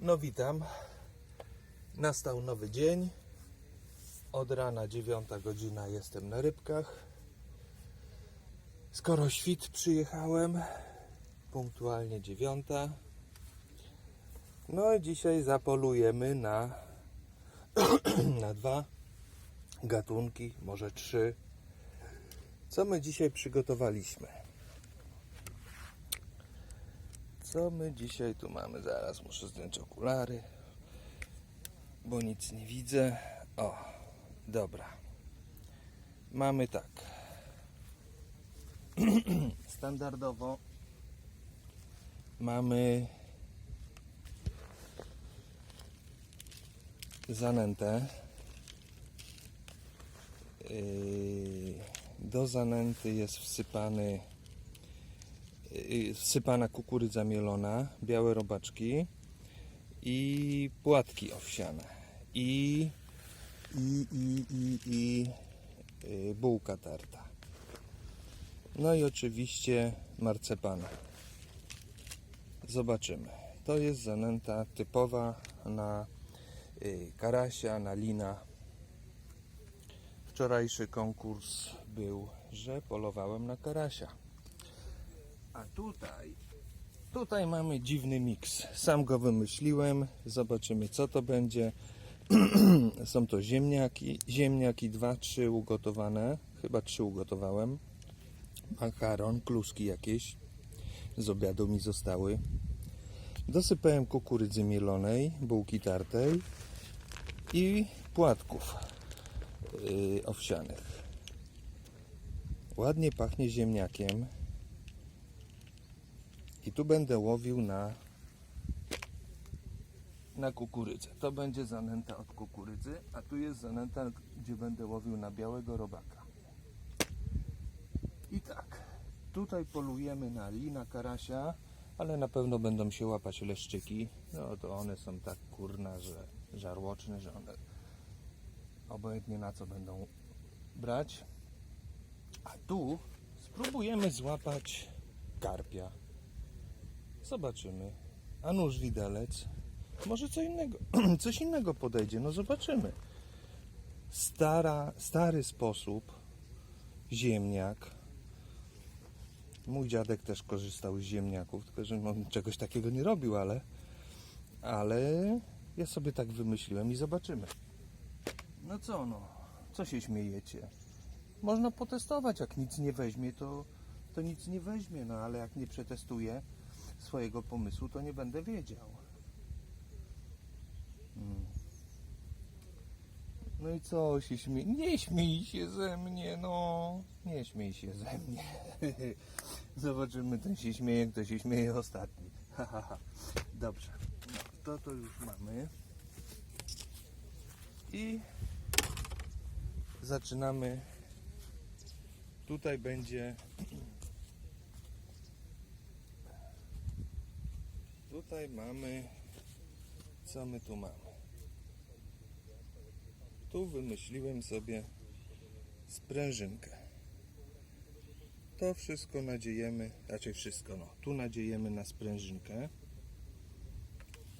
No witam. Nastał nowy dzień. Od rana 9 godzina jestem na rybkach. Skoro świt przyjechałem, punktualnie 9. No i dzisiaj zapolujemy na, na dwa gatunki, może trzy. Co my dzisiaj przygotowaliśmy? Co my dzisiaj tu mamy? Zaraz muszę zdjąć okulary, bo nic nie widzę. O, dobra. Mamy tak. Standardowo mamy zanętę. Yy, Do zanęty jest wsypany yy, wsypana kukurydza mielona, białe robaczki i płatki owsiane i i, i, i, i yy, bułka tarta. No i oczywiście marcepan. Zobaczymy. To jest zanęta typowa na karasia, na lina. Wczorajszy konkurs był, że polowałem na karasia. A tutaj, tutaj mamy dziwny miks. Sam go wymyśliłem. Zobaczymy co to będzie. Są to ziemniaki, ziemniaki dwa, trzy ugotowane. Chyba trzy ugotowałem. Makaron, kluski jakieś. Z obiadu mi zostały. Dosypałem kukurydzy mielonej, bułki tartej i płatków yy, owsianych. Ładnie pachnie ziemniakiem. I tu będę łowił na na kukurydzę. To będzie zanęta od kukurydzy, a tu jest zanęta, gdzie będę łowił na białego robaka. I tak, tutaj polujemy na lina karasia, ale na pewno będą się łapać leszczyki. No to one są tak kurna, że żarłoczne, że one obojętnie na co będą brać. A tu spróbujemy złapać karpia. Zobaczymy. A nóż widelec. Może co innego, coś innego podejdzie. No zobaczymy. Stara, stary sposób. Ziemniak. Mój dziadek też korzystał z ziemniaków, tylko że on czegoś takiego nie robił, ale ale ja sobie tak wymyśliłem i zobaczymy. No co no? Co się śmiejecie? Można potestować, jak nic nie weźmie, to, to nic nie weźmie, no ale jak nie przetestuję swojego pomysłu, to nie będę wiedział. Mm. No i co się śmie... Nie śmiej się ze mnie, no. Nie śmiej się ze mnie. Zobaczymy, ten się śmieje, kto się śmieje ostatni. Dobrze. To to już mamy. I zaczynamy. Tutaj będzie. Tutaj mamy. Co my tu mamy? Tu wymyśliłem sobie sprężynkę. To wszystko nadziejemy, raczej wszystko, no. Tu nadziejemy na sprężynkę.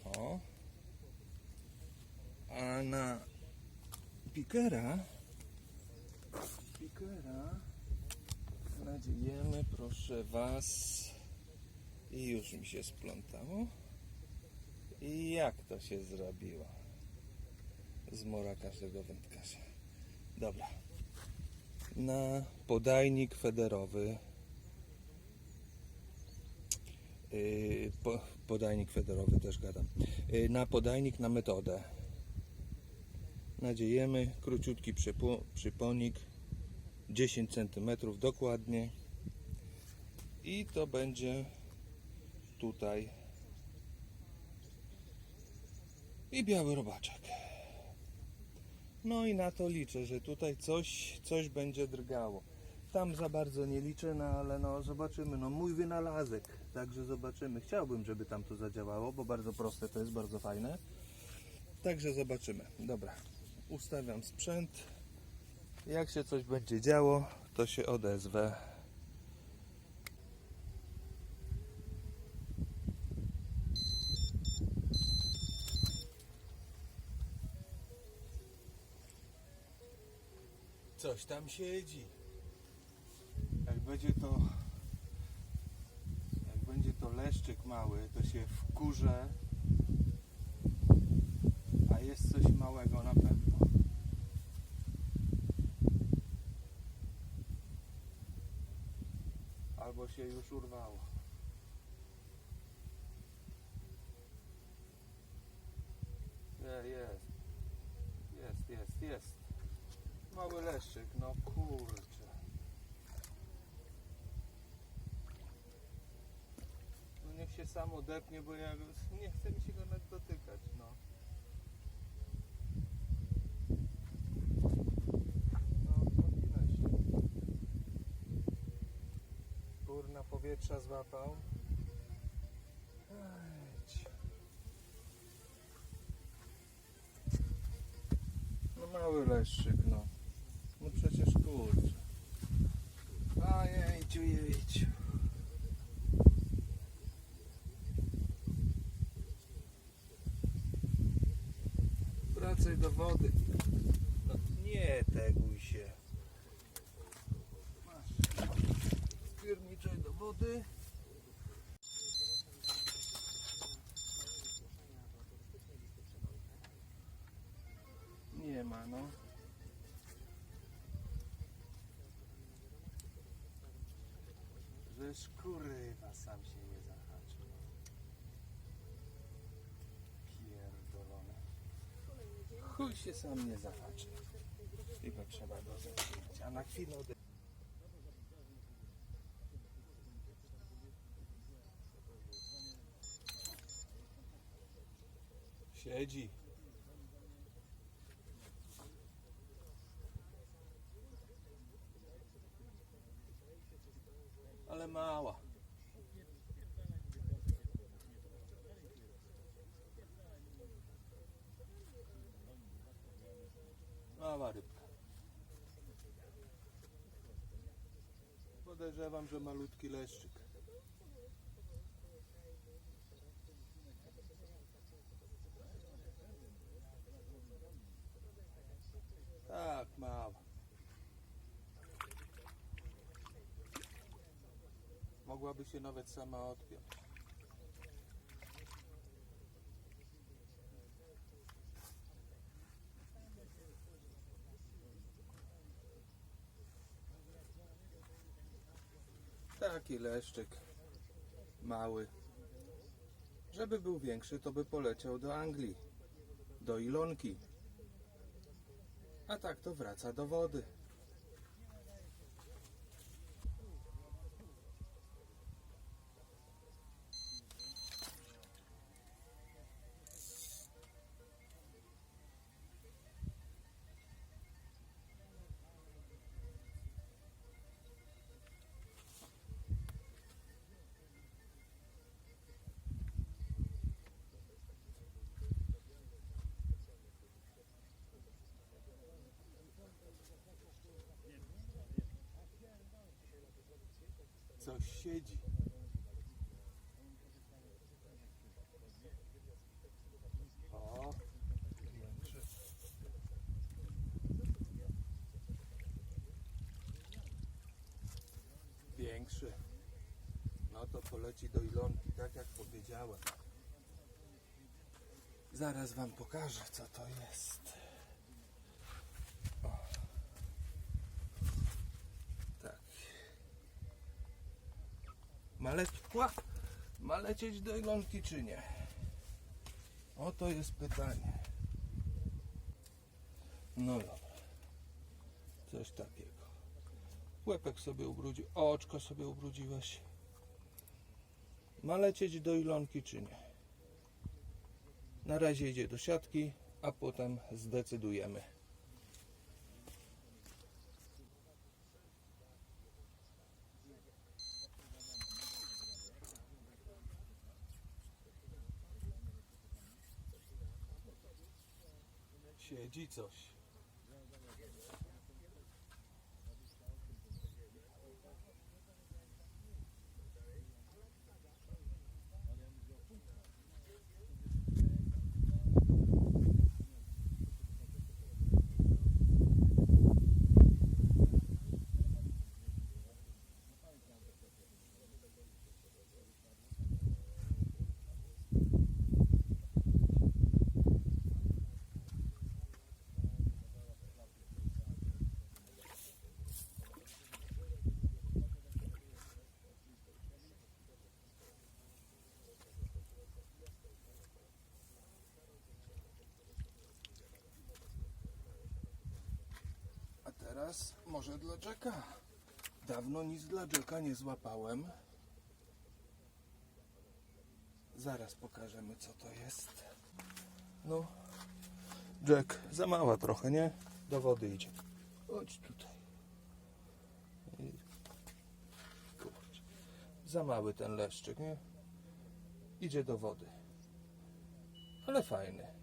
O. A na pikera pikera nadziejemy, proszę Was. I już mi się splątało. I jak to się zrobiło? Z mora każdego wędkarza. Dobra. Na podajnik federowy. Yy, po, podajnik federowy też gadam. Yy, na podajnik na metodę. Nadziejemy króciutki przypo, przyponik 10 cm dokładnie i to będzie tutaj i biały robaczek. No i na to liczę, że tutaj coś, coś będzie drgało. Tam za bardzo nie liczę, no ale no zobaczymy. No mój wynalazek, także zobaczymy. Chciałbym, żeby tam to zadziałało, bo bardzo proste to jest, bardzo fajne. Także zobaczymy. Dobra, ustawiam sprzęt. Jak się coś będzie działo, to się odezwę. Coś tam siedzi. Jak będzie to. Jak będzie to leszczyk mały, to się wkurze. A jest coś małego na pewno. Albo się już urwało. Nie, jest. Jest, jest, jest. Mały leszczyk, no kurczę. No niech się sam odepnie, bo ja nie chce mi się go nawet dotykać, no. No, powinno się. Kurna powietrza złapał. No mały leszczyk, no. No przecież kurczę. A jejciu, jejciu. Wracaj do wody. No nie teguj się. Masz. Do wody. Nie ma, no. Żeż kurywa sam się nie zahaczył. Chuj się sam nie zahaczy. Tylko trzeba go zatrzymać, a na chwilę ode... Siedzi. Podejrzewam, że malutki leszczyk. Tak, mała. Mogłaby się nawet sama odpiąć. Taki leszczyk. Mały. Żeby był większy, to by poleciał do Anglii. Do Ilonki. A tak to wraca do wody. Coś siedzi. O, większy. Większy. No to poleci do Ilonki, tak jak powiedziałem. Zaraz wam pokażę, co to jest. Ma, leć, ma lecieć do Ilonki czy nie? Oto jest pytanie. No dobra. Coś takiego. Łepek sobie ubrudził, oczko sobie ubrudziłeś. Ma lecieć do Ilonki czy nie? Na razie idzie do siatki, a potem zdecydujemy. Siedzi coś. Może dla Jacka? Dawno nic dla Jacka nie złapałem. Zaraz pokażemy, co to jest. No, Jack, za mała trochę, nie? Do wody idzie. Chodź tutaj. Kurczę. Za mały ten leszczyk, nie? Idzie do wody. Ale fajny.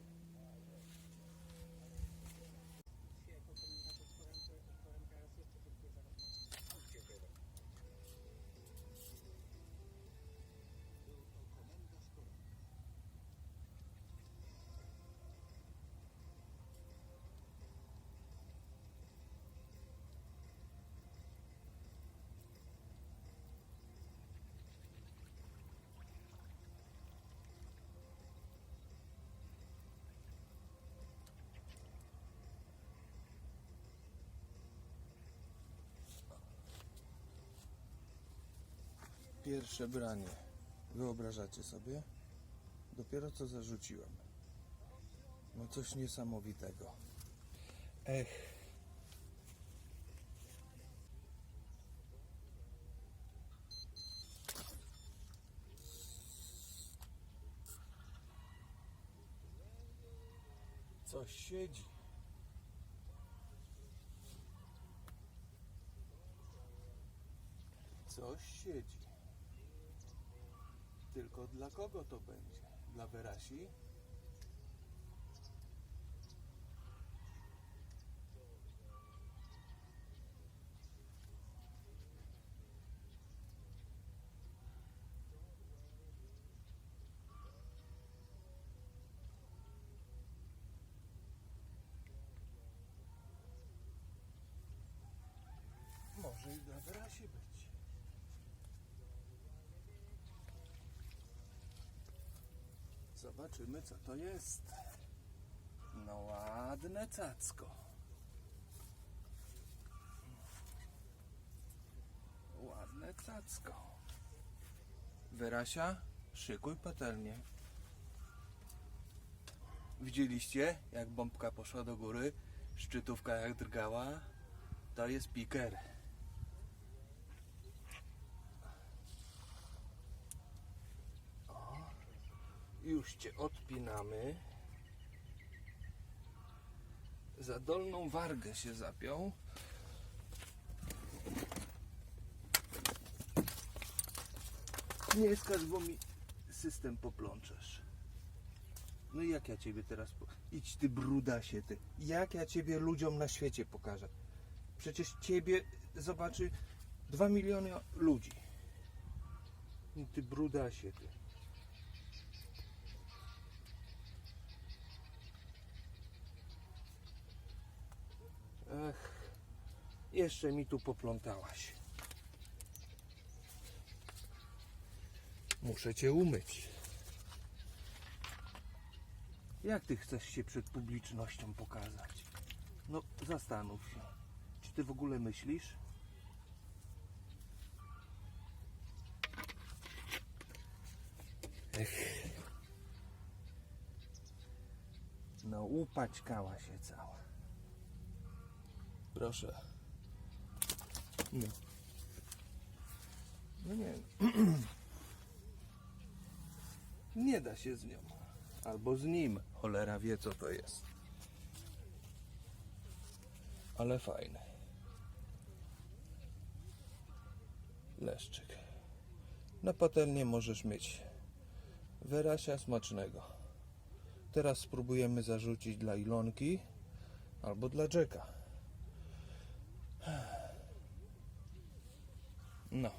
Pierwsze branie. Wyobrażacie sobie? Dopiero co zarzuciłem. No coś niesamowitego. Ech. Coś siedzi. Coś siedzi. Tylko dla kogo to będzie? Dla Werasi? Może i dla Werasi być. Zobaczymy, co to jest. No ładne cacko. Ładne cacko. Wyrasia, szykuj patelnię. Widzieliście, jak bombka poszła do góry? Szczytówka jak drgała? To jest piker. Już cię odpinamy. Za dolną wargę się zapiął. Nie skacz, bo mi system poplączesz. No i jak ja ciebie teraz... Po... Idź ty brudasie ty. Jak ja ciebie ludziom na świecie pokażę? Przecież ciebie zobaczy dwa miliony ludzi. No Ty brudasie ty. Jeszcze mi tu poplątałaś. Muszę cię umyć. Jak ty chcesz się przed publicznością pokazać? No, zastanów się. Czy ty w ogóle myślisz? Ech. No, upaćkała się cała. Proszę. No. No nie. Nie da się z nią. Albo z nim. Cholera wie co to jest. Ale fajne. Leszczyk. Na patelnię możesz mieć wyrasia smacznego. Teraz spróbujemy zarzucić dla Ilonki albo dla Jacka. No.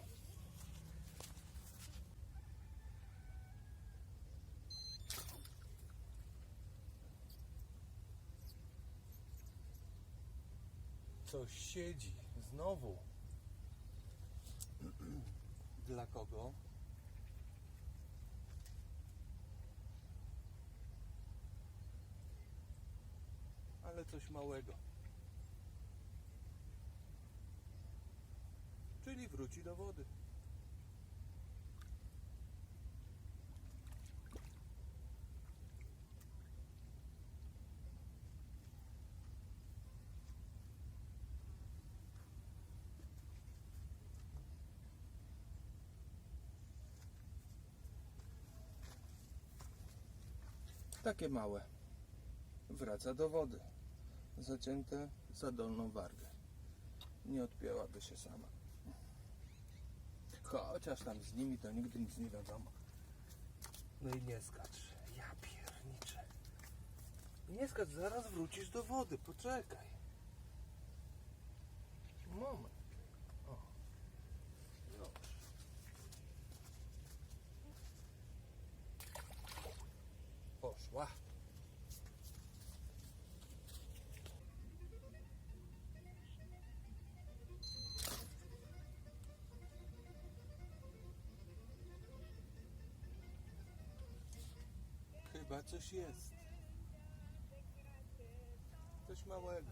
Coś siedzi. Znowu. Dla kogo? Ale coś małego. i wróci do wody. Takie małe. Wraca do wody. Zacięte za dolną wargę. Nie odpięłaby się sama. Chociaż tam z nimi to nigdy nic nie wiadomo. No i nie skacz. Ja pierniczę. Nie skacz, zaraz wrócisz do wody. Poczekaj. Moment. O. Już. Poszła. Coś jest. Coś małego.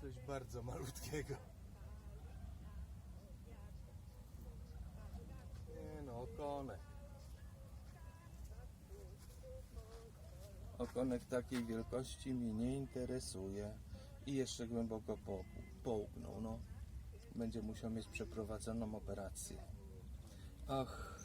Coś bardzo malutkiego. Nie no, okonek. Okonek takiej wielkości mnie nie interesuje. I jeszcze głęboko po, połknął, no. Będzie musiał mieć przeprowadzoną operację. Ach.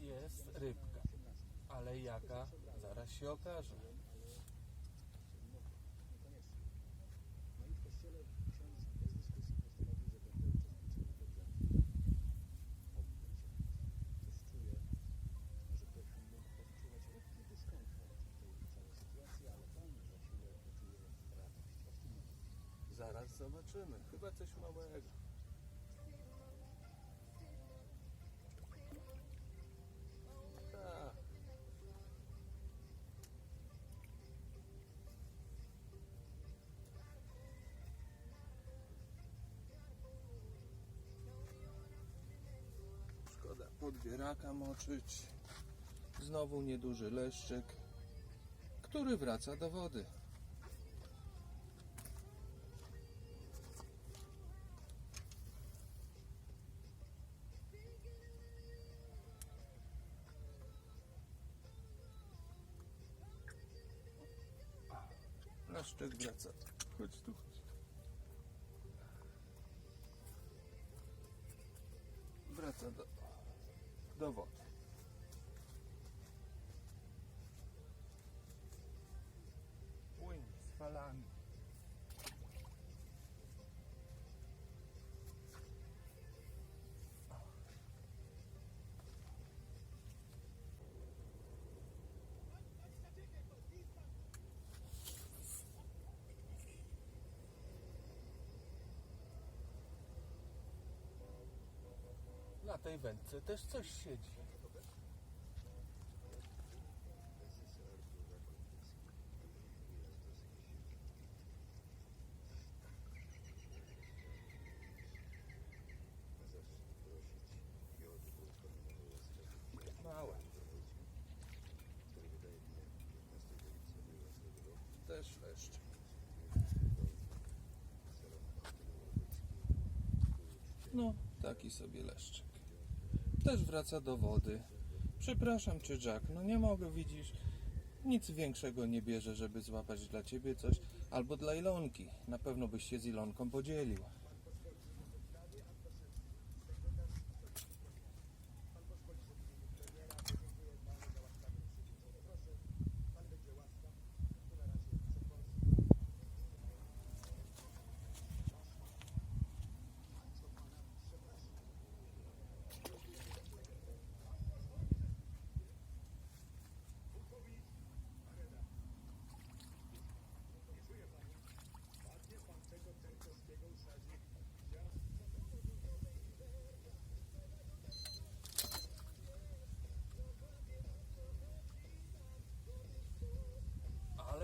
Jest rybka, ale jaka? Zaraz się okaże. Zobaczymy. Chyba coś małego. Tak. Szkoda podwieraka moczyć. Znowu nieduży leszczyk, który wraca do wody. Leszczyk wraca. Chodź tu, tej wędce też coś siedzi. Małe. Też leszcz. No, taki sobie leszczyk. Też wraca do wody. Przepraszam cię, Jack, no nie mogę, widzisz. Nic większego nie bierze, żeby złapać dla ciebie coś, albo dla Ilonki. Na pewno byś się z Ilonką podzielił.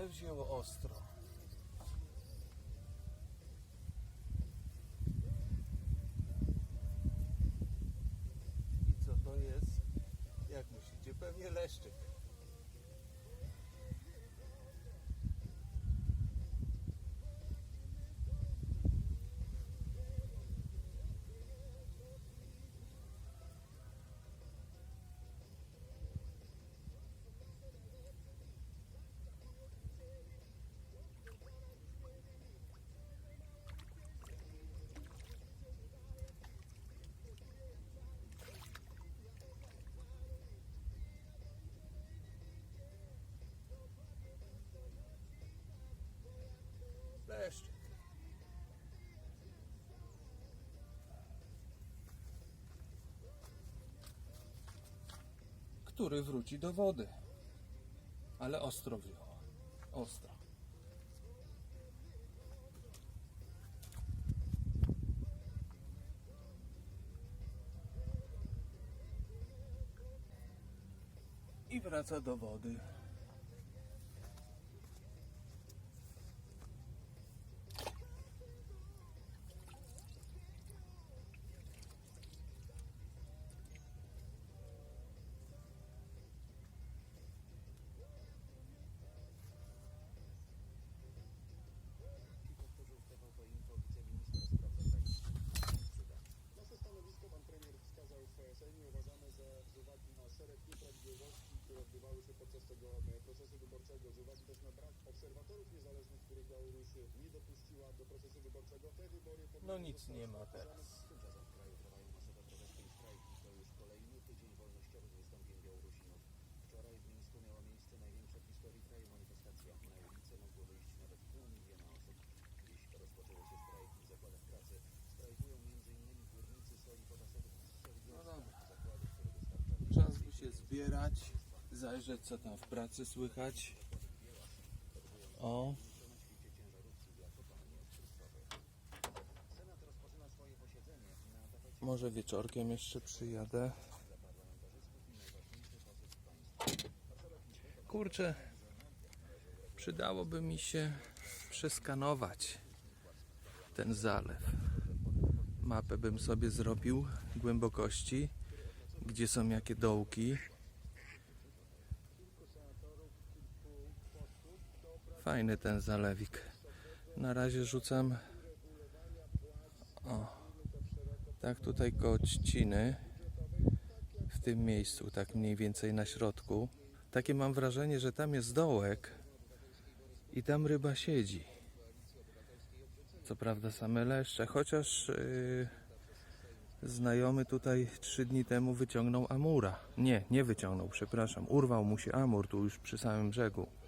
Ale wzięło ostro. Który wróci do wody. Ale ostro wzięło. Ostro. I wraca do wody. Nasze stanowisko pan premier wskazał w Sejmie. Uważamy, że z uwagi na szereg nieprawidłowości, które odbywały się podczas tego e, procesu wyborczego, z uwagi też na brak obserwatorów niezależnych, których Białoruś nie dopuściła do procesu wyborczego, te wybory No nic nie ma teraz. Tymczasem w kraju trwają masowe protesty i strajki. To już kolejny tydzień wolnościowych wystąpień Białorusinów. Wczoraj w Mińsku miała miejsce największa w historii kraju manifestacja. Na ulicę mogło wyjść nawet pół miliona osób. Dziś rozpoczęły się strajki w zakładach pracy. Strajkują m.in. górnicy soli potasowych z soli No które dostarczają Czas by się zbierać, zajrzeć co tam w pracy słychać. O, może wieczorkiem jeszcze przyjadę. Kurczę, przydałoby mi się przeskanować ten zalew. Mapę bym sobie zrobił głębokości, gdzie są jakie dołki. Fajny ten zalewik. Na razie rzucam. O, tak tutaj koło w tym miejscu, tak mniej więcej na środku. Takie mam wrażenie, że tam jest dołek i tam ryba siedzi. Co prawda same leszcze, chociaż yy, znajomy tutaj trzy dni temu wyciągnął amura. Nie, nie wyciągnął, przepraszam. Urwał mu się amur tu już przy samym brzegu.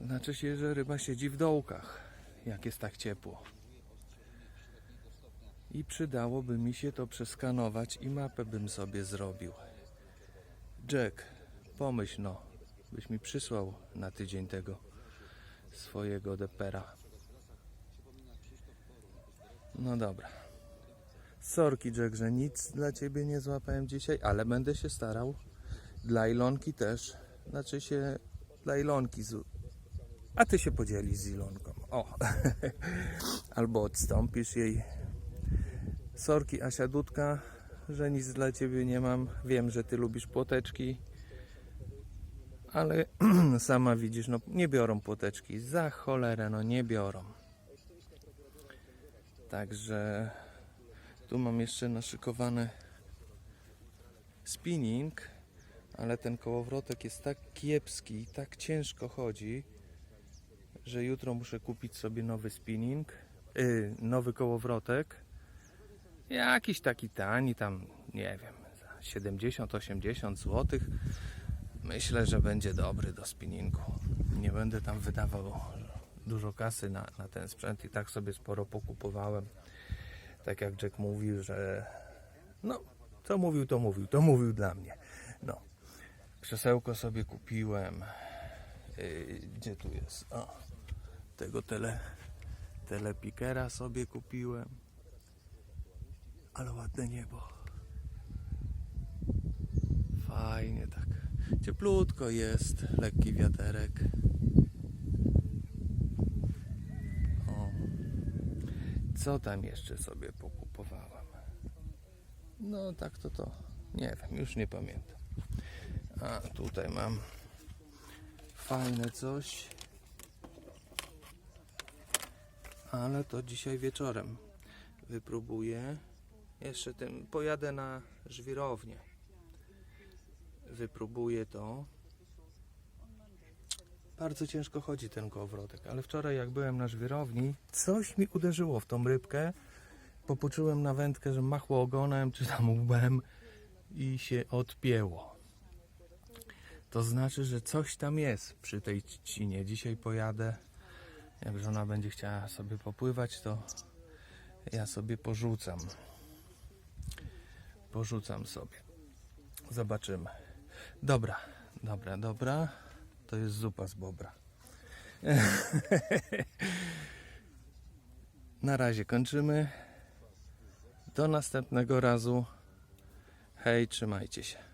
Znaczy się, że ryba siedzi w dołkach, jak jest tak ciepło. I przydałoby mi się to przeskanować i mapę bym sobie zrobił. Jack, pomyśl no, byś mi przysłał na tydzień tego swojego depera. No dobra. Sorki Jack, że nic dla ciebie nie złapałem dzisiaj, ale będę się starał. Dla Ilonki też. Znaczy się dla Ilonki. A ty się podzielisz z Ilonką. O. Albo odstąpisz jej Sorki Asia Dudka, że nic dla Ciebie nie mam. Wiem, że Ty lubisz płoteczki, ale sama widzisz, no nie biorą płoteczki. Za cholerę, no nie biorą. Także tu mam jeszcze naszykowany spinning, ale ten kołowrotek jest tak kiepski, tak ciężko chodzi, że jutro muszę kupić sobie nowy spinning, yy, nowy kołowrotek. Jakiś taki tani, tam nie wiem, za 70-80 zł. Myślę, że będzie dobry do spinningu. Nie będę tam wydawał dużo kasy na, na ten sprzęt i tak sobie sporo pokupowałem. Tak jak Jack mówił, że no, co mówił, to mówił, to mówił dla mnie. No, krzesełko sobie kupiłem. Yy, gdzie tu jest? O, tego tele, telepikera sobie kupiłem. Ale ładne niebo. Fajnie tak. Cieplutko jest, lekki wiaterek. O. Co tam jeszcze sobie pokupowałem? No tak to to. Nie wiem, już nie pamiętam. A tutaj mam fajne coś. Ale to dzisiaj wieczorem wypróbuję. Jeszcze tym pojadę na żwirownię. Wypróbuję to. Bardzo ciężko chodzi ten kołowrotek, ale wczoraj jak byłem na żwirowni, coś mi uderzyło w tą rybkę. Popoczułem na wędkę, że machło ogonem czy tam łbem i się odpięło. To znaczy, że coś tam jest przy tej trzcinie. Dzisiaj pojadę. Jak żona będzie chciała sobie popływać, to ja sobie porzucam. Porzucam sobie. Zobaczymy. Dobra, dobra, dobra. To jest zupa z bobra. Na razie kończymy. Do następnego razu. Hej, trzymajcie się.